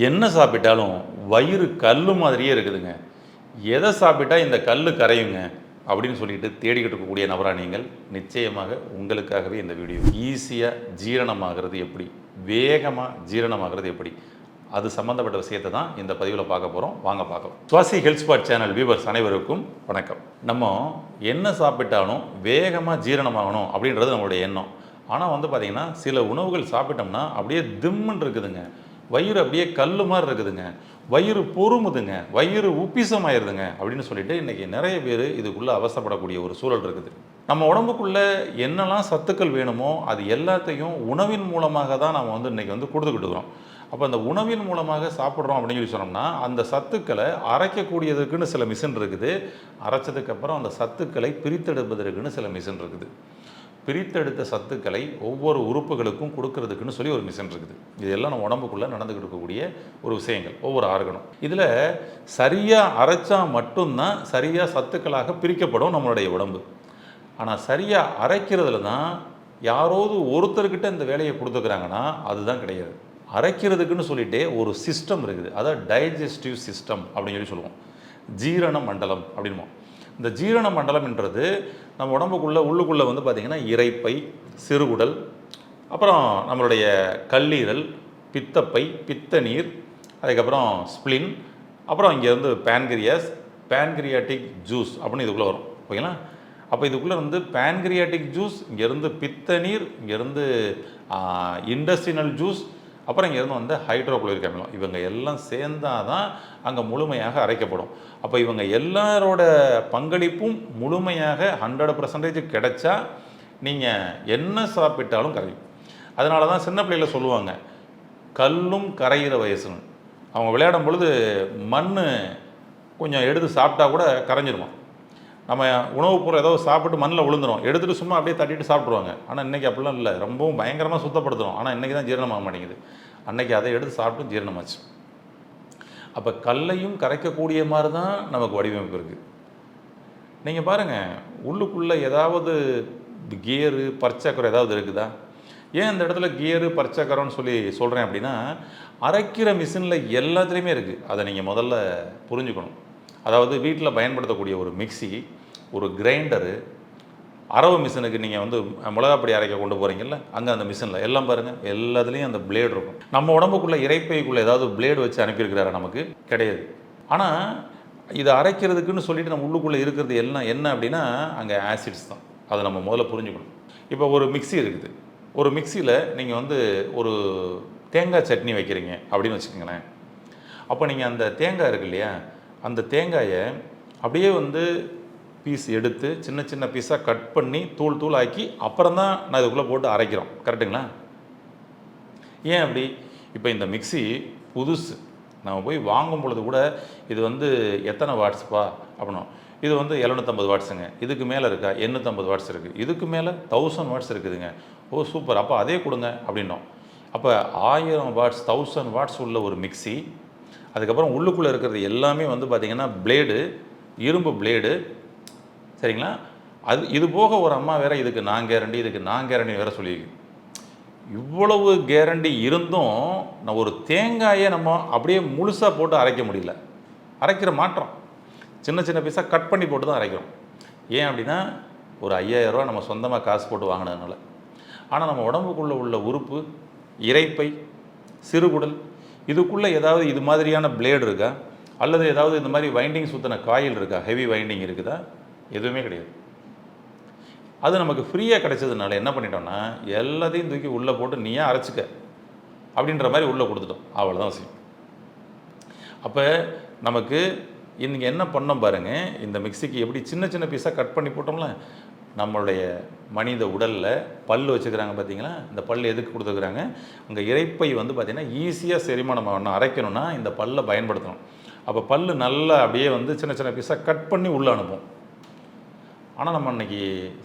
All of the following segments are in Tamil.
என்ன சாப்பிட்டாலும் வயிறு கல் மாதிரியே இருக்குதுங்க. எதை சாப்பிட்டா இந்த கல் கரையுங்க? அப்படின்னு சொல்லிட்டு தேடிக்கிட்டு இருக்கக்கூடிய நபரா நீங்கள் நிச்சயமாக உங்களுக்காகவே இந்த வீடியோ ஈஸியாக ஜீரணமாகிறது எப்படி? வேகமாக ஜீரணமாகிறது எப்படி? அது சம்மந்தப்பட்ட விஷயத்தை தான் இந்த பதிவில் பார்க்க போகிறோம் வாங்க பார்க்கலாம். Swasi health spot channel viewers அனைவருக்கும் வணக்கம். நம்ம என்ன சாப்பிட்டாலும் வேகமாக ஜீரணமாகணும் அப்படின்றது நம்மளுடைய எண்ணம். ஆனால் வந்து பார்த்திங்கன்னா சில உணவுகள் சாப்பிட்டோம்னா அப்படியே திம்முன்னு இருக்குதுங்க. வயிறு அப்படியே கல் மாதிரி இருக்குதுங்க. வயிறு பொறுமுதுங்க. வயிறு உப்பிசமாயிருதுங்க அப்படின்னு சொல்லிட்டு இன்றைக்கி நிறைய பேர் இதுக்குள்ளே அவசப்படக்கூடிய ஒரு சூழல் இருக்குது. நம்ம உடம்புக்குள்ளே என்னெல்லாம் சத்துக்கள் வேணுமோ அது எல்லாத்தையும் உணவின் மூலமாக தான் நம்ம வந்து இன்றைக்கி வந்து கொடுத்துக்கிட்டு இருக்கிறோம். அப்போ அந்த உணவின் மூலமாக சாப்பிட்றோம் அப்படின்னு சொல்லி சொன்னோம்னா அந்த சத்துக்களை அரைக்கக்கூடியதுக்குன்னு சில மிஷின் இருக்குது. அரைச்சதுக்கப்புறம் அந்த சத்துக்களை பிரித்தெடுப்பதற்குன்னு சில மிஷின் இருக்குது. பிரித்தெடுத்த சத்துக்களை ஒவ்வொரு உறுப்புகளுக்கும் கொடுக்கறதுக்குன்னு சொல்லி ஒரு மிஷின் இருக்குது. இதெல்லாம் நம்ம உடம்புக்குள்ளே நடந்துக்கிட்டு இருக்கக்கூடிய ஒரு விஷயங்கள். ஒவ்வொரு ஆர்கனும் இதில் சரியாக அரைச்சா மட்டும்தான் சரியாக சத்துக்களாக பிரிக்கப்படும் நம்மளுடைய உடம்பு. ஆனால் சரியாக அரைக்கிறதுல தான் யாரோது ஒருத்தர்கிட்ட இந்த வேலையை கொடுத்துக்கிறாங்கன்னா அதுதான் கிடையாது. அரைக்கிறதுக்குன்னு சொல்லிட்டு ஒரு சிஸ்டம் இருக்குது. அதான் டைஜஸ்டிவ் சிஸ்டம் அப்படின்னு சொல்லி சொல்லுவோம். ஜீரண மண்டலம் அப்படின்மோ இந்த ஜீரண மண்டலம்ன்றது நம்ம உடம்புக்குள்ளே உள்ளுக்குள்ளே வந்து பார்த்திங்கன்னா இறைப்பை சிறுகுடல் அப்புறம் நம்மளுடைய கல்லீரல் பித்தப்பை பித்த நீர் அதுக்கப்புறம் ஸ்ப்ளின் அப்புறம் இங்கே வந்து பேன்கிரியாஸ் பேன்கிரியாட்டிக் ஜூஸ் அப்படின்னு இதுக்குள்ளே வரும். ஓகேங்களா? அப்போ இதுக்குள்ளே வந்து பேன்கிரியாட்டிக் ஜூஸ் இங்கேருந்து பித்த நீர் இங்கேருந்து இண்டஸ்ட்ரினல் ஜூஸ் அப்புறம் இங்கேருந்து வந்து ஹைட்ரோகுளோரிக் அமிலம் இவங்க எல்லாம் சேர்ந்தால் தான் அங்கே முழுமையாக அரைக்கப்படும். அப்போ இவங்க எல்லாரோட பங்களிப்பும் முழுமையாக ஹண்ட்ரட் பர்சன்டேஜ் கிடைச்சா நீங்கள் என்ன சாப்பிட்டாலும் கரையும். அதனால தான் சின்ன பிள்ளையில் சொல்லுவாங்க கல்லும் கரையிற வயசுன்னு. அவங்க விளையாடும் பொழுது மண் கொஞ்சம் எடுத்து சாப்பிட்டா கூட கரைஞ்சிருமா? நம்ம உணவுப் பொருள் ஏதோ சாப்பிட்டு மண்ணில் விழுந்துரும். எடுத்துகிட்டு சும்மா அப்படியே தட்டிட்டு சாப்பிட்ருவாங்க ஆனால் இன்றைக்கி அப்படிலாம் இல்லை. ரொம்பவும் பயங்கரமாக சுத்தப்படுத்துகிறோம் ஆனால் இன்றைக்கி தான் ஜீரணமாக மாட்டேங்குது. அன்றைக்கி அதை எடுத்து சாப்பிட்டு ஜீரணமாச்சு. அப்போ கல்லையும் கரைக்கக்கூடிய மாதிரி தான் நமக்கு வடிவமைப்பு இருக்குது நீங்கள் பாருங்கள் உள்ளுக்குள்ளே ஏதாவது கியரு பற்சக்கரம் ஏதாவது இருக்குதா? ஏன் இந்த இடத்துல கியரு பற்சக்கரம்னு சொல்லி சொல்கிறேன் அப்படின்னா அரைக்கிற மிஷினில் எல்லாத்துலேயுமே இருக்குது அதை நீங்கள் முதல்ல புரிஞ்சுக்கணும். அதாவது வீட்டில் பயன்படுத்தக்கூடிய ஒரு மிக்ஸி ஒரு கிரைண்டரு அரவு மிஷினுக்கு நீங்கள் வந்து மிளகாப்பொடி அரைக்க கொண்டு போகிறீங்கல்ல அங்கே அந்த மிஷினில் எல்லாம் பாருங்கள் எல்லாத்துலேயும் அந்த பிளேடு இருக்கும். நம்ம உடம்புக்குள்ளே இறைப்பைக்குள்ளே ஏதாவது பிளேடு வச்சு அனுப்பியிருக்கிறாரு நமக்கு? கிடையாது. ஆனால் இதை அரைக்கிறதுக்குன்னு சொல்லிட்டு நம்ம உள்ளுக்குள்ளே இருக்கிறது எல்லாம் என்ன அப்படின்னா அங்கே ஆசிட்ஸ் தான். அதை நம்ம முதல்ல புரிஞ்சுக்கணும். இப்போ ஒரு மிக்ஸி இருக்குது. ஒரு மிக்சியில் நீங்கள் வந்து ஒரு தேங்காய் சட்னி வைக்கிறீங்க அப்படின்னு வச்சுக்கோங்களேன். அப்போ நீங்கள் அந்த தேங்காய் இருக்கு இல்லையா அந்த தேங்காயை அப்படியே வந்து பீஸ் எடுத்து சின்ன சின்ன பீஸாக கட் பண்ணி தூள் தூள் ஆக்கி அப்புறம் தான் நான் இதுக்குள்ளே போட்டு அரைக்கிறோம். கரெக்டுங்களா ஏன் அப்படி? இப்போ இந்த மிக்ஸி புதுசு. நம்ம போய் வாங்கும் பொழுது கூட இது வந்து எத்தனை வாட்ஸ்ப்பா அப்படின்னோம். இது வந்து எழுநூற்றம்பது வாட்ஸுங்க இதுக்கு மேலே இருக்கா? எண்ணூற்றம்பது வாட்ஸ் இருக்குது இதுக்கு மேலே தௌசண்ட் வாட்ஸ் இருக்குதுங்க. ஓ சூப்பர் அப்போ அதே கொடுங்க அப்படின்னோம். அப்போ ஆயிரம் வாட்ஸ் தௌசண்ட் வாட்ஸ் உள்ள ஒரு மிக்ஸி அதுக்கப்புறம் உள்ளுக்குள்ளே இருக்கிறது எல்லாமே வந்து பார்த்திங்கன்னா பிளேடு இரும்பு பிளேடு சரிங்களா? அது இது போக ஒரு அம்மா வேற இதுக்கு நான் கேரண்டி இதுக்கு நான் கேரண்டி வேற சொல்லியிருக்கு. இவ்வளவு கேரண்டி இருந்தும் நான் ஒரு தேங்காயை நம்ம அப்படியே முழுசாக போட்டு அரைக்க முடியல. அரைக்கிற மாற்றம். சின்ன சின்ன பீஸாக கட் பண்ணி போட்டு தான் அரைக்கிறோம். ஏன் அப்படின்னா ஒரு ஐயாயிரரூவா நம்ம சொந்தமாக காசு போட்டு வாங்கினதுனால. ஆனால் நம்ம உடம்புக்குள்ளே உள்ள உறுப்பு இறைப்பை சிறுகுடல் இதுக்குள்ளே ஏதாவது இது மாதிரியான பிளேடு இருக்கா? அல்லது ஏதாவது இந்த மாதிரி வைண்டிங் சுற்றின காயில் இருக்கா? ஹெவி வைண்டிங் இருக்குதா? எதுவுமே கிடையாது. அது நமக்கு ஃப்ரீயாக கிடைச்சதுனால என்ன பண்ணிட்டோம்னா எல்லாத்தையும் தூக்கி உள்ளே போட்டு நீயே அரைச்சிக்க. அப்படின்ற மாதிரி உள்ளே கொடுத்துட்டோம். அவ்வளோதான் விஷயம் அப்போ நமக்கு இன்றைக்கி என்ன பண்ணோம் பாருங்கள் இந்த மிக்சிக்கு எப்படி சின்ன சின்ன பீஸாக கட் பண்ணி போட்டோம்ல நம்மளுடைய மனித உடலில் பல் வச்சுக்கிறாங்க பார்த்தீங்களா இந்த பல் எதுக்கு கொடுத்துருக்குறாங்க? உங்கள் இறைப்பை வந்து பார்த்திங்கன்னா ஈஸியாக செரிமானம் ஒன்று அரைக்கணும்னா இந்த பல்லை பயன்படுத்தணும். அப்போ பல் நல்லா அப்படியே வந்து சின்ன சின்ன பீஸாக கட் பண்ணி உள்ளே அனுப்பும். ஆனால் நம்ம அன்றைக்கி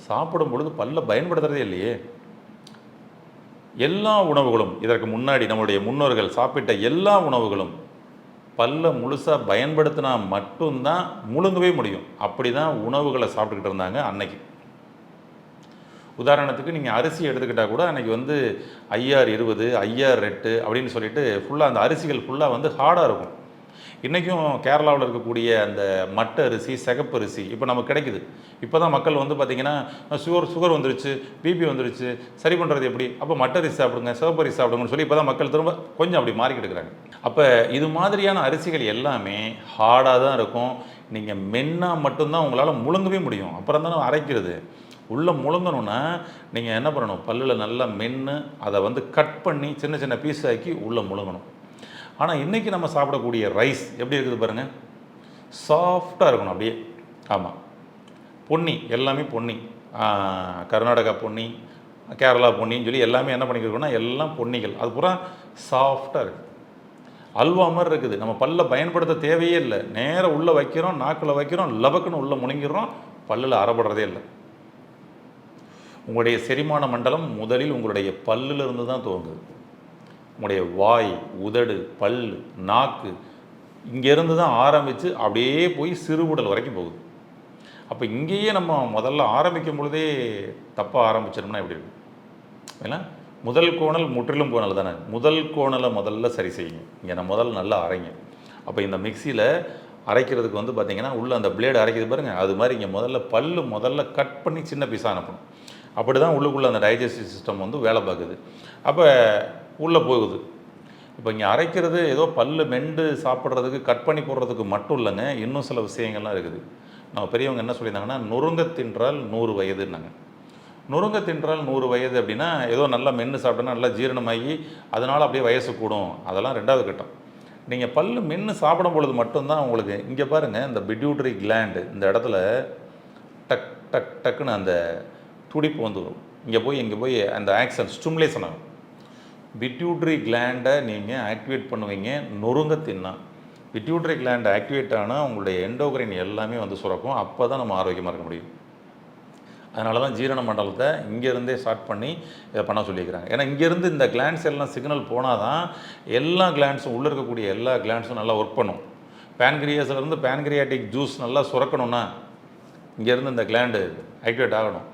சாப்பிடும் பொழுது பல்ல பயன்படுத்துகிறதே இல்லையே. எல்லா உணவுகளும் இதற்கு முன்னாடி நம்மளுடைய முன்னோர்கள் சாப்பிட்ட எல்லா உணவுகளும் பல்ல முழுசாக பயன்படுத்தினா மட்டும்தான் முழுங்கவே முடியும். அப்படி தான் உணவுகளை சாப்பிட்டுக்கிட்டு இருந்தாங்க அன்னைக்கு. உதாரணத்துக்கு நீங்கள் அரிசி எடுத்துக்கிட்டால் கூட அன்றைக்கி வந்து ஐஆர் இருபது ஐஆர் ரெட்டு அப்படின்னு சொல்லிட்டு ஃபுல்லாக அந்த அரிசிகள் ஃபுல்லாக வந்து ஹார்டாக இருக்கும். இன்றைக்கும் கேரளாவில் இருக்கக்கூடிய அந்த மட்ட அரிசி சிகப்பு அரிசி இப்போ நமக்கு கிடைக்குது. இப்போ தான் மக்கள் வந்து பார்த்திங்கன்னா சுகர் சுகர் வந்துருச்சு பிபி வந்துருச்சு சரி பண்ணுறது எப்படி? அப்போ மட்ட அரிசி சாப்பிடுங்க சிவப்பு அரிசி சாப்பிடுங்கன்னு சொல்லி இப்போ தான் மக்கள் திரும்ப கொஞ்சம் அப்படி மாறிக்கிட்டு இருக்கிறாங்க. அப்போ இது மாதிரியான அரிசிகள் எல்லாமே ஹார்டாக தான் இருக்கும். நீங்கள் மென்னாக மட்டும்தான் உங்களால் முழுங்கவே முடியும். அப்புறம் தானே அரைக்கிறது. உள்ளே முழுங்கணுன்னா நீங்கள் என்ன பண்ணணும்? பல்லில் நல்லா மென்று அதை வந்து கட் பண்ணி சின்ன சின்ன பீஸ் ஆக்கி உள்ளே முழுங்கணும். ஆனால் இன்றைக்கி நம்ம சாப்பிடக்கூடிய ரைஸ் எப்படி இருக்குது பாருங்கள் சாஃப்டாக இருக்கணும் அப்படியே. ஆமாம். பொன்னி எல்லாமே பொன்னி. கர்நாடகா பொன்னி கேரளா பொன்னின்னு சொல்லி எல்லாமே என்ன பண்ணிக்கிறோம்னா எல்லாம் பொன்னிகள். அது பூரா சாஃப்டாக இருக்குது அல்வா மாதிரி இருக்குது. நம்ம பல்ல பயன்படுத்த தேவையே இல்லை. நேராக உள்ளே வைக்கிறோம் நாக்கில் வைக்கிறோம் லபக்குன்னு உள்ளே முழுங்கிடுறோம் பல்லில் அறப்படுறதே இல்லை. உங்களுடைய செரிமான மண்டலம் முதலில் உங்களுடைய பல்லிலிருந்து தான் துவங்குது. உங்களுடைய வாய் உதடு பல் நாக்கு இங்கேருந்து தான் ஆரம்பித்து அப்படியே போய் சிறுகுடல் வரைக்கும் போகுது. அப்போ இங்கேயே நம்ம முதல்ல ஆரம்பிக்கும் பொழுதே தப்பாக ஆரம்பிச்சிடோம்னா எப்படி இருக்கும்? ஏன்னா முதல் கோணல் முற்றிலும் கோணல் தானே? முதல் கோணலை முதல்ல சரி செய்யுங்க. இங்கே நான் முதல்ல நல்லா அரைங்க. அப்போ இந்த மிக்சியில் அரைக்கிறதுக்கு வந்து பார்த்திங்கன்னா உள்ளே அந்த பிளேடு அரைக்கிறது பாருங்கள் அது மாதிரி இங்கே முதல்ல பல்லு முதல்ல கட் பண்ணி சின்ன பீஸாக அனுப்பணும். அப்படி தான் உள்ளுக்குள்ளே அந்த டைஜஸ்டிவ் சிஸ்டம் வந்து வேலை பார்க்குது. அப்போ உள்ளே போகுது. இப்போ இங்கே அரைக்கிறது ஏதோ பல்லு மெண்டு சாப்பிட்றதுக்கு கட் பண்ணி போடுறதுக்கு மட்டும் இல்லைங்க. இன்னும் சில விஷயங்கள்லாம் இருக்குது. நம்ம பெரியவங்க என்ன சொல்லியிருந்தாங்கன்னா நொறுங்க தின்றால் நூறு வயதுன்னாங்க. நொறுங்க தின்றால் நூறு வயது அப்படின்னா ஏதோ நல்லா மென்று சாப்பிட்டோன்னா நல்லா ஜீரணமாகி அதனால் அப்படியே வயசு கூடும். அதெல்லாம் ரெண்டாவது கட்டம். நீங்கள் பல்லு மென்று சாப்பிடும் பொழுது மட்டும்தான் உங்களுக்கு இங்கே பாருங்கள் இந்த பிட்யூட்ரி கிளாண்டு இந்த இடத்துல டக் டக் டக்குன்னு அந்த துடிப்பு வந்து வரும். இங்கே போய் இங்கே போய் அந்த ஆக்சன் ஸ்டிமுலேஷன் ஆகும் பிட்யூட்ரி கிளாண்டை நீங்கள் ஆக்டிவேட் பண்ணுவீங்க நொறுங்க தின்னா. பிட்யூட்ரி கிளாண்ட் ஆக்டிவேட் ஆனால் உங்களுடைய எண்டோக்ரைன் எல்லாமே வந்து சுரக்கும். அப்போ தான் நம்ம ஆரோக்கியமாக இருக்க முடியும். அதனால தான் ஜீரண மண்டலத்தை இங்கேருந்தே ஸ்டார்ட் பண்ணி இதை பண்ண சொல்லியிருக்கிறாங்க. ஏன்னா இங்கேருந்து இந்த கிளாண்ட்ஸ் எல்லாம் சிக்னல் போனால் தான் எல்லா கிளாண்ட்ஸும் உள்ளே இருக்கக்கூடிய எல்லா கிளாண்ட்ஸும் நல்லா ஒர்க் பண்ணும். பேன்கிரியாஸ்லேருந்து பேன்கிரியாட்டிக் ஜூஸ் நல்லா சுரக்கணும்னா இங்கேருந்து இந்த கிளாண்டு ஆக்டிவேட் ஆகணும்.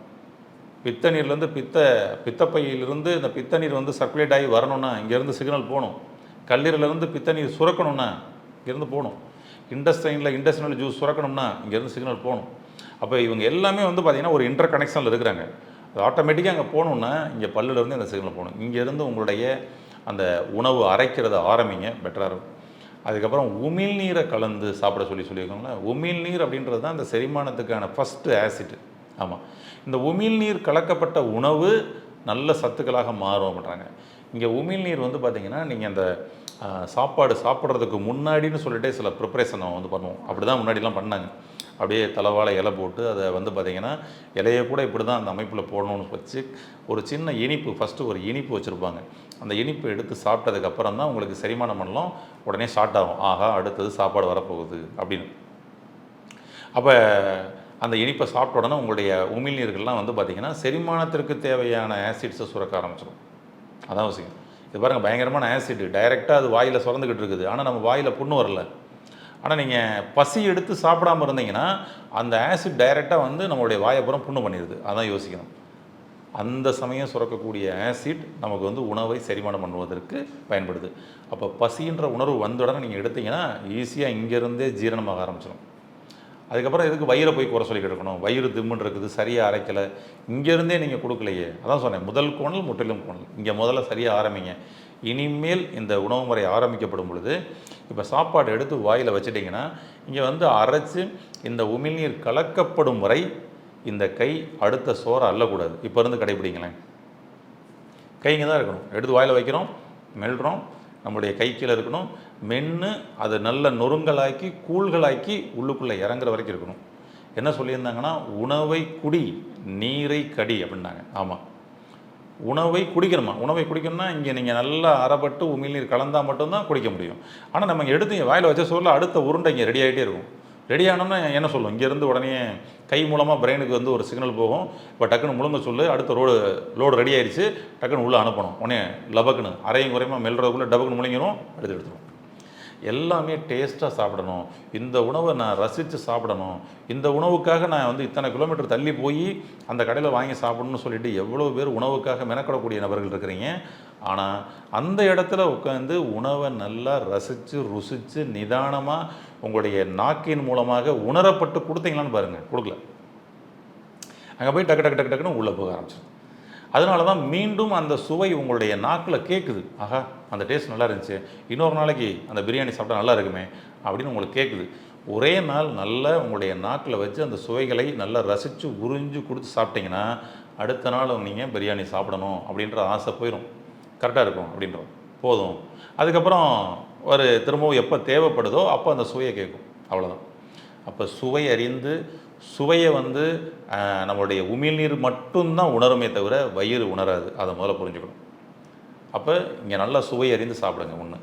பித்த நீர்லேருந்து பித்த பித்தப்பையிலிருந்து இந்த பித்த நீர் வந்து சர்க்குலேட் ஆகி வரணும்னா இங்கேருந்து சிக்னல் போகணும். கல்லீரலேருந்து பித்த நீர் சுரக்கணும்னா இங்கேருந்து போகணும். இண்டஸ்ட்ரைனில் இண்டஸ்ட்ரியல் ஜூஸ் சுரக்கணும்னா இங்கேருந்து சிக்னல் போகணும். அப்போ இவங்க எல்லாமே வந்து பார்த்திங்கன்னா ஒரு இன்டர் கனெக்ஷனில் இருக்கிறாங்க. அது ஆட்டோமேட்டிக்காக அங்கே போகணுன்னா இங்கே பல்லுலேருந்து அந்த சிக்னல் போகணும். இங்கேருந்து உங்களுடைய அந்த உணவு அரைக்கிறத ஆரம்பிங்க பெட்டராக இருக்கும். அதுக்கப்புறம் உமிழ்நீரை கலந்து சாப்பிட சொல்லி சொல்லியிருக்காங்களா? உமிழ்நீர் அப்படின்றது தான் அந்த செரிமானத்துக்கான ஃபஸ்ட்டு ஆசிட் ஆமாம் இந்த உமிழ்நீர் கலக்கப்பட்ட உணவு நல்ல சத்துக்களாக மாறும் அப்படின்றாங்க. இங்கே உமிழ்நீர் வந்து பார்த்திங்கன்னா நீங்கள் அந்த சாப்பாடு சாப்பிட்றதுக்கு முன்னாடின்னு சொல்லிட்டே சில ப்ரிப்பரேஷன் வந்து பண்ணுவோம். அப்படி தான் முன்னாடிலாம் பண்ணாங்க. அப்படியே தலைவாழை இலை போட்டு அதை வந்து பார்த்திங்கன்னா இலையை கூட இப்படி தான் அந்த அமைப்பில் போடணும்னு வச்சு ஒரு சின்ன இனிப்பு ஃபஸ்ட்டு ஒரு இனிப்பு வச்சுருப்பாங்க. அந்த இனிப்பு எடுத்து சாப்பிட்டதுக்கப்புறம் தான் உங்களுக்கு செரிமானம் பண்ணலாம். உடனே ஸ்டார்ட் ஆகும். ஆகா அடுத்தது சாப்பாடு வரப்போகுது அப்படின்னு. அப்போ அந்த இனிப்பை சாப்பிட்ட உடனே உங்களுடைய உமிழ்நீர்கள்லாம் வந்து பார்த்திங்கன்னா செரிமானத்திற்கு தேவையான ஆசிட்ஸை சுரக்க ஆரம்பிச்சிடும் அதான் விஷயம். இது பாருங்கள் பயங்கரமான ஆசிட் டைரெக்டாக அது வாயில் சுரந்துக்கிட்டு இருக்குது. ஆனால் நம்ம வாயில் புண்ணு வரல. ஆனால் நீங்கள் பசி எடுத்து சாப்பிடாம இருந்தீங்கன்னா அந்த ஆசிட் டைரெக்டாக வந்து நம்மளுடைய வாயப்புறம் புண்ணு பண்ணிடுது அதான் யோசிக்கணும். அந்த சமயம் சுரக்கக்கூடிய ஆசிட் நமக்கு வந்து உணவை செரிமானம் பண்ணுவதற்கு பயன்படுது. அப்போ பசின்ற உணர்வு வந்த உடனே நீங்கள் எடுத்தீங்கன்னா ஈஸியாக இங்கேருந்தே ஜீரணமாக ஆரம்பிச்சிடும் அதுக்கப்புறம் எதுக்கு வயிறை போய் குறை சொல்லி இருக்கணும்? வயிறு திம்முன்னு இருக்குது சரியாக அரைக்கலை. இங்கேருந்தே நீங்கள் கொடுக்கலையே. அதான் சொன்னேன் முதல் கோணல் முற்றிலும் கோணல். இங்கே முதல்ல சரியாக ஆரம்பிங்க. இனிமேல் இந்த உணவு முறை ஆரம்பிக்கப்படும் பொழுது இப்போ சாப்பாடு எடுத்து வாயில் வச்சுட்டிங்கன்னா இங்கே வந்து அரைச்சு இந்த உமிழ்நீர் கலக்கப்படும் வரை இந்த கை அடுத்த சோறை அள்ளக்கூடாது இப்போ இருந்து கடைபிடிங்களேன் கைங்க தான் இருக்கணும். எடுத்து வாயில் வைக்கிறோம் மெல்றோம். நம்மளுடைய கை கீழே இருக்கணும். மென்று அதை நல்ல நொறுங்கலாக்கி கூழ்களாக்கி உள்ளுக்குள்ளே இறங்குற வரைக்கும் இருக்கணும். என்ன சொல்லியிருந்தாங்கன்னா உணவை குடி நீரை கடி அப்படின்னாங்க. ஆமாம் உணவை குடிக்கணுமா? உணவை குடிக்கணும்னா இங்கே நீங்கள் நல்லா அறப்பட்டு உமிழ்நீர் கலந்தால் மட்டும்தான் குடிக்க முடியும். ஆனால் நம்ம இங்கே எடுத்து வாயில் வச்ச சொல்ல அடுத்த உருண்டை இங்கே ரெடி ஆகிட்டே இருக்கும். ரெடி ஆனோம்னா என்ன சொல்லும்? இங்கேருந்து உடனே கை மூலமாக பிரெயினுக்கு வந்து ஒரு சிக்னல் போகும். இப்போ டக்குன்னு முழுங்க சொல்லு அடுத்த ரோடு லோடு ரெடி ஆயிடுச்சு டக்குன்னு உள்ளே அனுப்பணும். உடனே லபக்குன்னு அரையும் குறையுமா மெல்றதுக்குள்ளே டபக்குன்னு முழுங்கிடும் எடுத்து எடுத்துரும் எல்லாமே டேஸ்ட்டாக சாப்பிடணும். இந்த உணவை நான் ரசித்து சாப்பிடணும். இந்த உணவுக்காக நான் வந்து இத்தனை கிலோமீட்டர் தள்ளி போய் அந்த கடையில் வாங்கி சாப்பிடணும்னு சொல்லிட்டு எவ்வளோ பேர் உணவுக்காக மெனக்கடக்கூடிய நபர்கள் இருக்கிறீங்க. ஆனால் அந்த இடத்துல உட்காந்து உணவை நல்லா ரசித்து ருசித்து நிதானமாக உங்களுடைய நாக்கின் மூலமாக உணரப்பட்டு கொடுத்தீங்களான்னு பாருங்கள் கொடுக்கல. அங்கே போய் டக்கு டக்கு டக்கு டக்குன்னு உள்ளே போக ஆரம்பிச்சிடும் அதனால தான் மீண்டும் அந்த சுவை உங்களுடைய நாக்கில் கேட்குது ஆஹா அந்த டேஸ்ட் நல்லா இருந்துச்சு. இன்னொரு நாளைக்கு அந்த பிரியாணி சாப்பிட்டா நல்லா இருக்குமே அப்படின்னு உங்களுக்கு கேட்குது ஒரே நாள் நல்லா உங்களுடைய நாக்கில் வச்சு அந்த சுவைகளை நல்லா ரசித்து உறிஞ்சு கொடுத்து சாப்பிட்டீங்கன்னா அடுத்த நாள் நீங்கள் பிரியாணி சாப்பிடணும் அப்படின்ற ஆசை போயிடும் கரெக்டாக இருக்கும் அப்படின்றோம். போதும். அதுக்கப்புறம் ஒரு திரும்பவும் எப்போ தேவைப்படுதோ அப்போ அந்த சுவையை கேட்கும் அவ்வளோதான் அப்போ சுவை அறிந்து சுவையை வந்து நம்மளுடைய உமிழ்நீர் மட்டும்தான் உணருமே தவிர வயிறு உணராது. அதை முதல்ல புரிஞ்சுக்கணும். அப்போ இங்கே நல்லா சுவை அறிந்து சாப்பிடுங்க ஒன்று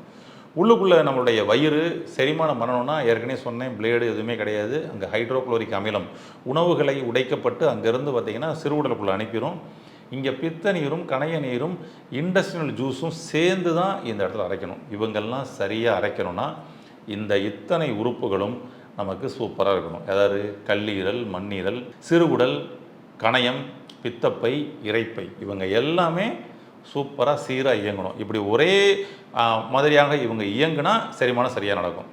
உள்ளுக்குள்ளே நம்மளுடைய வயிறு செரிமானம் பண்ணணும்னா ஏற்கனவே சொன்னேன் பிளேடு எதுவுமே கிடையாது. அங்கே ஹைட்ரோக்ளோரிக் அமிலம் உணவுகளை உடைக்கப்பட்டு அங்கேருந்து பார்த்திங்கன்னா சிறுவுடலுக்குள்ளே அனுப்பிடும் இங்கே பித்த நீரும் கணைய நீரும் இண்டஸ்ட்ரியல் ஜூஸும் சேர்ந்து தான் இந்த இடத்துல அரைக்கணும். இவங்கெல்லாம் சரியாக அரைக்கணும்னா இந்த இத்தனை உறுப்புகளும் நமக்கு சூப்பராக இருக்கணும். அதாவது கல்லீரல் மண்ணீரல் சிறுகுடல் கணையம் பித்தப்பை இரைப்பை இவங்க எல்லாமே சூப்பராக சீராக இயங்கணும். இப்படி ஒரே மாதிரியாக இவங்க இயங்குனா செரிமானம் சரியாக நடக்கும்.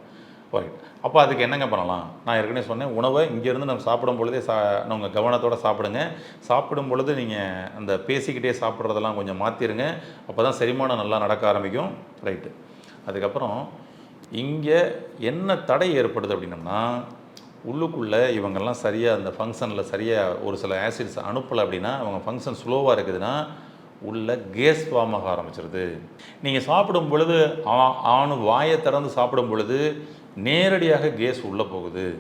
ரைட் அப்போ அதுக்கு என்னங்க பண்ணலாம்? நான் ஏற்கனவே சொன்னேன் உணவை இங்கேருந்து நம்ம சாப்பிடும் பொழுதே சா உங்கள் கவனத்தோடு சாப்பிடுங்க. சாப்பிடும் பொழுது நீங்கள் அந்த பேசிக்கிட்டே சாப்பிட்றதெல்லாம் கொஞ்சம் மாற்றிருங்க அப்போ தான் செரிமானம் நல்லா நடக்க ஆரம்பிக்கும். ரைட்டு அதுக்கப்புறம் இங்கே என்ன தடை ஏற்படுது அப்படின்னம்னா உள்ளுக்குள்ளே இவங்கெல்லாம் சரியாக அந்த ஃபங்க்ஷனில் சரியாக ஒரு சில ஆசிட்ஸ் அனுப்பலை அப்படின்னா அவங்க ஃபங்க்ஷன் ஸ்லோவாக இருக்குதுன்னா உள்ள கேஸ் ஃபார்ம் ஆக ஆரம்பிச்சிருது. நீங்கள் சாப்பிடும் பொழுது ஆ- ஆணு வாயை திறந்து சாப்பிடும் பொழுது நேரடியாக கேஸ் உள்ளே போகுது.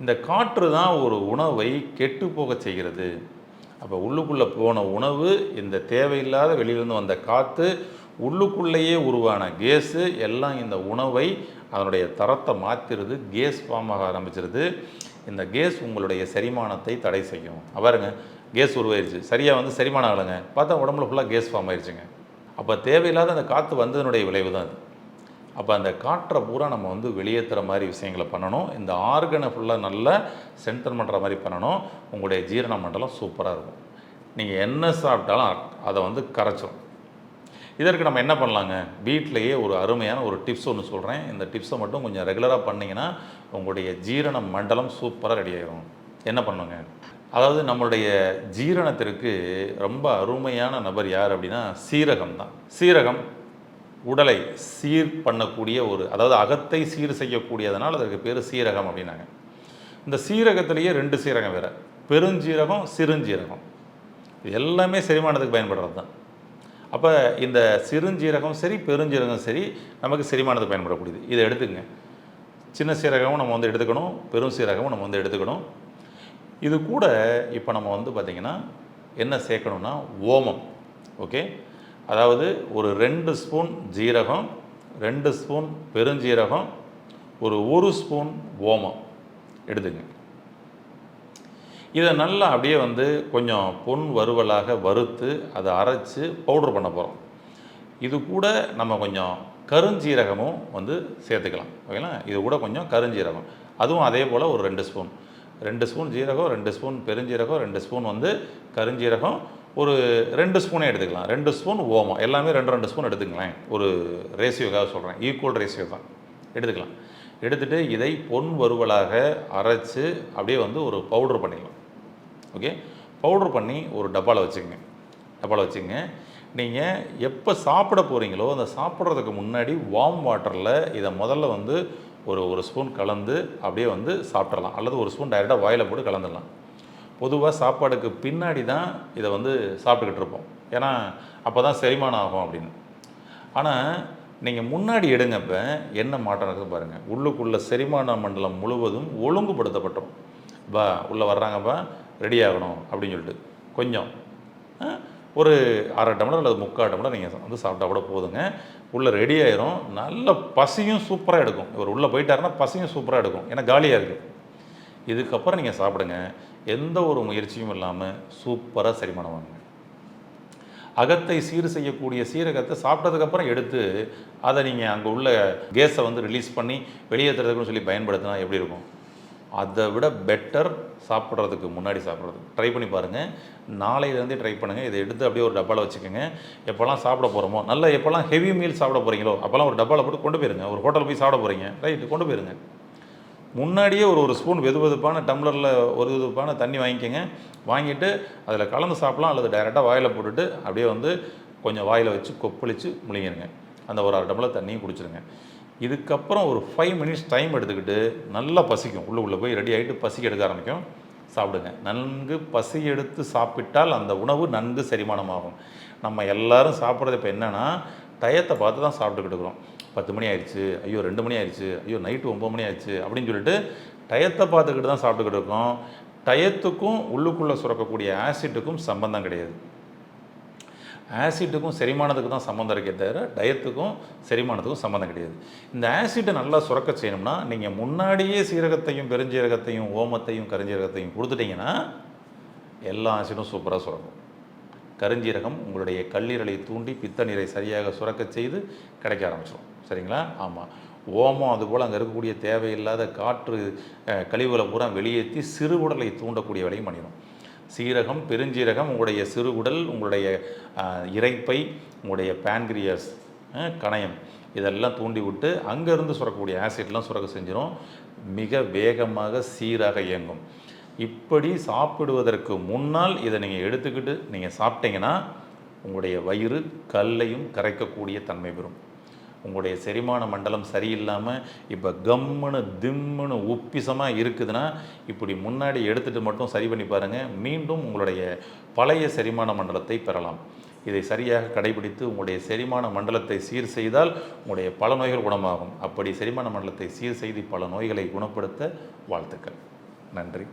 இந்த காற்று தான் ஒரு உணவை கெட்டு போக செய்கிறது. அப்போ உள்ளுக்குள்ளே போன உணவு இந்த தேவையில்லாத வெளியிலேருந்து வந்த காற்று உள்ளுக்குள்ளேயே உருவான கேஸு எல்லாம் இந்த உணவை அதனுடைய தரத்தை மாற்றிடுது கேஸ் ஃபார்ம் ஆக ஆரம்பிச்சிருது. இந்த கேஸ் உங்களுடைய செரிமானத்தை தடை செய்யும். பாருங்க கேஸ் உருவாயிருச்சு. சரியாக வந்து செரிமானம் ஆகலைங்க. பார்த்தா உடம்புல ஃபுல்லாக கேஸ் ஃபார்ம் ஆயிடுச்சுங்க அப்போ தேவையில்லாத அந்த காற்று வந்ததனுடைய விளைவு தான் அது. அப்போ அந்த காற்றை பூரா நம்ம வந்து வெளியேற்றுற மாதிரி விஷயங்களை பண்ணணும். இந்த ஆர்கனை ஃபுல்லாக நல்லா சென்டர் பண்ணுற மாதிரி பண்ணணும். உங்களுடைய ஜீரண மண்டலம் சூப்பராக இருக்கும். நீங்கள் என்ன சாப்பிட்டாலும் அதை வந்து கரைச்சிரும். இதற்கு நம்ம என்ன பண்ணலாங்க? வீட்டிலேயே ஒரு அருமையான ஒரு டிப்ஸ் ஒன்று சொல்கிறேன் இந்த டிப்ஸை மட்டும் கொஞ்சம் ரெகுலராக பண்ணிங்கன்னா உங்களுடைய ஜீரண மண்டலம் சூப்பராக ரெடி ஆகிடும் என்ன பண்ணுங்க? அதாவது நம்மளுடைய ஜீரணத்திற்கு ரொம்ப அருமையான நபர் யார் அப்படின்னா சீரகம் தான். சீரகம் உடலை சீர் பண்ணக்கூடிய ஒரு அதாவது அகத்தை சீர் செய்யக்கூடியதனால் அதற்கு பேர் சீரகம் அப்படின்னாங்க. இந்த சீரகத்திலேயே ரெண்டு சீரகம் வேறு. பெருஞ்சீரகம் சிறுஞ்சீரகம். இது எல்லாமே செரிமானத்துக்கு பயன்படுறது தான் அப்போ இந்த சிறுஞ்சீரகம் சரி பெருஞ்சீரகம் சரி நமக்கு செரிமானத்துக்கு பயன்படக்கூடியது. இதை எடுத்துக்கங்க சின்ன சீரகமும் நம்ம வந்து எடுத்துக்கணும் பெரும் சீரகமும் நம்ம வந்து எடுத்துக்கணும். இது கூட இப்போ நம்ம வந்து பார்த்திங்கன்னா என்ன சேர்க்கணும்னா ஓமம். ஓகே? அதாவது ஒரு ரெண்டு ஸ்பூன் ஜீரகம் ரெண்டு ஸ்பூன் பெருஞ்சீரகம் ஒரு ஒரு ஸ்பூன் ஓமம். எடுத்துங்க. இதை நல்லா அப்படியே வந்து கொஞ்சம் பொன் வறுவலாக வறுத்து அதை அரைச்சு பவுடர் பண்ண போகிறோம் இது கூட நம்ம கொஞ்சம் கருஞ்சீரகமும் வந்து சேர்த்துக்கலாம். ஓகேங்களா? இது கூட கொஞ்சம் கருஞ்சீரகம். அதுவும் அதே போல் ஒரு ரெண்டு ஸ்பூன். ரெண்டு ஸ்பூன் ஜீரகம் ரெண்டு ஸ்பூன் பெருஞ்சீரகம் ரெண்டு ஸ்பூன் வந்து கருஞ்சீரகம். ஒரு ரெண்டு ஸ்பூனே எடுத்துக்கலாம். ரெண்டு ஸ்பூன் ஓமம். எல்லாமே ரெண்டு ரெண்டு ஸ்பூன் எடுத்துக்கலாம் ஒரு ரேஷியோக்காக சொல்கிறேன் ஈக்குவல் ரேஷியோ தான். எடுத்துக்கலாம். எடுத்துகிட்டு இதை பொன் வறுவலாக அரைச்சு அப்படியே வந்து ஒரு பவுடர் பண்ணிக்கலாம். ஓகே? பவுடர் பண்ணி ஒரு டப்பாவில் வச்சுக்கோங்க. டப்பாவில் வச்சுக்கோங்க. நீங்கள் எப்போ சாப்பிட போகிறீங்களோ அந்த சாப்பிட்றதுக்கு முன்னாடி வார்ம் வாட்டரில் இதை முதல்ல வந்து ஒரு ஒரு ஸ்பூன் கலந்து அப்படியே வந்து சாப்பிட்றலாம் அல்லது ஒரு ஸ்பூன் டைரெக்டாக வாயில் போட்டு கலந்துடலாம். பொதுவாக சாப்பாடுக்கு பின்னாடி தான் இதை வந்து சாப்பிட்டுக்கிட்டு இருப்போம். ஏன்னா அப்போ தான் செரிமானம் ஆகும் அப்படின்னு. ஆனால் நீங்கள் முன்னாடி எடுங்கப்ப என்ன மாற்றம் இருக்குது பாருங்கள் உள்ளுக்குள்ள செரிமான மண்டலம் முழுவதும் ஒழுங்குபடுத்தப்பட்டோம். பா உள்ளே வர்றாங்கப்பா. ரெடி ஆகணும் அப்படின்னு சொல்லிட்டு. கொஞ்சம் ஒரு அரை டம்ளர் அல்லது முக்கால் டம்ளர் நீங்கள் வந்து சாப்பிட்டா கூட போதுங்க. உள்ளே ரெடி ஆயிரும். நல்ல பசியும் சூப்பராக எடுக்கும். இவர் உள்ளே போயிட்டாருன்னா பசியும் சூப்பராக எடுக்கும். ஏன்னா காலியாக இருக்குது இதுக்கப்புறம் நீங்கள் சாப்பிடுங்க. எந்த ஒரு முயற்சியும் இல்லாமல் சூப்பராக செரிமானம் வாங்க அகத்தை சீர் செய்யக்கூடிய சீரகத்தை சாப்பிட்டதுக்கப்புறம் எடுத்து அதை நீங்கள் அங்கே உள்ள கேஸை வந்து ரிலீஸ் பண்ணி வெளியேற்றுறதுக்குன்னு சொல்லி பயன்படுத்தினா எப்படி இருக்கும்? அதை விட பெட்டர் சாப்பிட்றதுக்கு முன்னாடி சாப்பிட்றது ட்ரை பண்ணி பாருங்கள் நாளையிலேருந்தே ட்ரை பண்ணுங்கள் இதை எடுத்து அப்படியே ஒரு டப்பாவில் வச்சுக்கோங்க. எப்போல்லாம் சாப்பிட போகிறோமோ நல்ல எப்போல்லாம் ஹெவி மீல் சாப்பிட போகிறீங்களோ அப்போல்லாம் ஒரு டப்பாவில் போட்டு கொண்டு போயிருங்க. ஒரு ஹோட்டல் போய் சாப்பிட போகிறீங்க ரைட்டு கொண்டு போயிருங்க. முன்னாடியே ஒரு ஒரு ஸ்பூன் வெது வெதுப்பான டம்ளரில் ஒரு வெதுப்பான தண்ணி வாங்கிக்கோங்க. வாங்கிட்டு அதில் கலந்து சாப்பிடலாம். அல்லது டைரெக்டாக வாயில் போட்டுட்டு அப்படியே வந்து கொஞ்சம் வாயில் வச்சு கொப்பளித்து முழுங்கிருங்க. அந்த ஒரு அரை டம்ளர் தண்ணியும் குடிச்சிருங்க. இதுக்கப்புறம் ஒரு ஃபைவ் மினிட்ஸ் டைம் எடுத்துக்கிட்டு நல்லா பசிக்கும். உள்ளே உள்ளே போய் ரெடி ஆகிட்டு பசிக்க எடுக்க ஆரம்பிக்கும். சாப்பிடுங்க. நன்கு பசி எடுத்து சாப்பிட்டால் அந்த உணவு நன்கு செரிமானமாகும். நம்ம எல்லாரும் சாப்பிட்றது இப்போ என்னென்னா டயத்தை பார்த்து தான் சாப்பிட்டுக்கிட்டு இருக்கிறோம். பத்து மணி ஆயிடுச்சு ஐயோ ரெண்டு மணி ஆயிடுச்சு ஐயோ நைட்டு ஒம்பது மணி ஆயிடுச்சு அப்படின்னு சொல்லிட்டு டயத்தை பார்த்துக்கிட்டு தான் சாப்பிட்டுக்கிட்டு இருக்கோம். டயத்துக்கும் உள்ளுக்குள்ளே சுரக்கக்கூடிய ஆசிட்டுக்கும் சம்பந்தம் கிடையாது. ஆசிட்டுக்கும் செரிமானத்துக்கு தான் சம்மந்தம் இருக்கே தவிர டயத்துக்கும் செரிமானத்துக்கும் சம்மந்தம் கிடையாது. இந்த ஆசிட்டை நல்லா சுரக்க செய்யணும்னா நீங்கள் முன்னாடியே சீரகத்தையும் பெருஞ்சீரகத்தையும் ஓமத்தையும் கருஞ்சீரகத்தையும் கொடுத்துட்டீங்கன்னா எல்லா ஆசிடும் சூப்பராக சுரக்கும். கருஞ்சீரகம் உங்களுடைய கல்லீரலை தூண்டி பித்த நீரை சரியாக சுரக்க செய்து கிடைக்க ஆரம்பிச்சிடும் சரிங்களா? ஆமாம் ஓமம் அதுபோல் அங்கே இருக்கக்கூடிய தேவையில்லாத காற்று கழிவுகளை பூரா வெளியேற்றி சிறு உடலை தூண்டக்கூடிய வேலையும் பண்ணிடும் சீரகம் பெருஞ்சீரகம் உங்களுடைய சிறுகுடல் உங்களுடைய இறைப்பை இரைப்பை உங்களுடைய பேன்கிரியஸ் கணையம் இதெல்லாம் தூண்டி விட்டு அங்கேருந்து சுரக்கக்கூடிய ஆசிட்லாம் சுரக்க செஞ்சிடும் மிக வேகமாக சீராக இயங்கும். இப்படி சாப்பிடுவதற்கு முன்னால் இதை நீங்கள் எடுத்துக்கிட்டு நீங்கள் சாப்பிட்டீங்கன்னா உங்களுடைய வயிறு கல்லையும் கரைக்கக்கூடிய தன்மை பெறும். உங்களுடைய செரிமான மண்டலம் சரியில்லாமல் இப்போ கம்முன்னு திம்முன்னு உப்பிசமாக இருக்குதுன்னா இப்படி முன்னாடி எடுத்துகிட்டு மட்டும் சரி பண்ணி பாருங்கள் மீண்டும் உங்களுடைய பழைய செரிமான மண்டலத்தை பெறலாம். இதை சரியாக கடைபிடித்து உங்களுடைய செரிமான மண்டலத்தை சீர் செய்தால் உங்களுடைய பல நோய்கள் குணமாகும். அப்படி செரிமான மண்டலத்தை சீர் செய்து பல நோய்களை குணப்படுத்த வாழ்த்துக்கள். நன்றி.